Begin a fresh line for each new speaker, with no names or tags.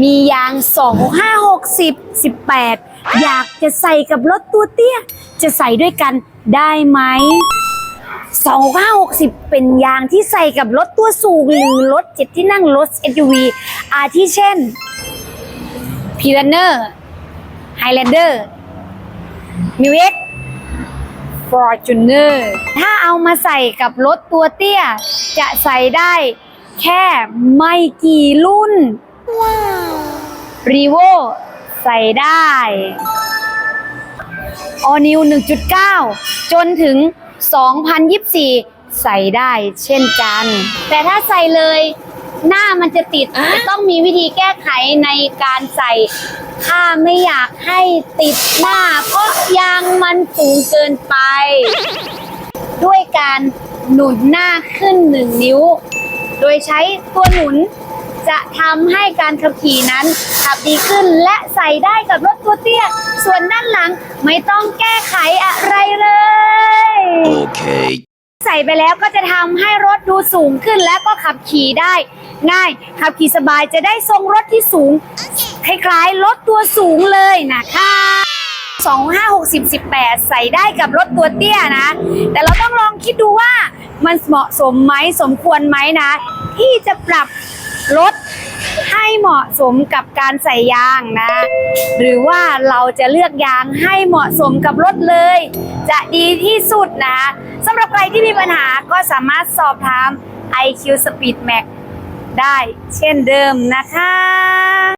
มียาง 2560 18 อยากจะใส่กับรถตัวเตี้ย จะใส่ด้วยกันได้ไหม 2 5 6 0 เป็นยางที่ใส่กับรถตัวสูง หรือรถเจ็ดที่นั่งรถ SUV อาทิเช่น p ี r เนอร์ Highlander มิวเอ็ก Fortuner ถ้าเอามาใส่กับรถตัวเตี้ย จะใส่ได้แค่ไม่กี่รุ่น ว้าว รีโวใส่ได้ออนิว1.9 จนถึง 2024 ใส่ได้เช่นกัน แต่ถ้าใส่เลยหน้ามันจะติดจะต้องมีวิธีแก้ไขในการใส่ถ้าไม่อยากให้ติดหน้า เพราะยางมันสูงเกินไป ด้วยการหนุนหน้าขึ้นหนึ่งนิ้ว โดยใช้ตัวหนุน จะทำให้การขับขี่นั้นขับดีขึ้นและใส่ได้กับรถตัวเตี้ย ส่วนด้านหลังไม่ต้องแก้ไขอะไรเลย
Okay.
ใส่ไปแล้วก็จะทำให้รถดูสูงขึ้นและก็ขับขี่ได้ ง่าย ขับขี่สบายจะได้ทรงรถที่สูง คล้ายๆ รถตัวสูงเลยนะคะ2 5 6 0 18 ใส่ได้กับรถตัวเตี้ยนะ แต่เราต้องลองคิดดูว่ามันเหมาะสมไหมสมควรไหมนะ ที่จะปรับ รถให้เหมาะสมกับการใส่ยางนะ หรือว่าเราจะเลือกยางให้เหมาะสมกับรถเลย จะดีที่สุดนะสำหรับใครที่มีปัญหาก็สามารถสอบถาม IQ Speed Max ได้เช่นเดิมนะคะ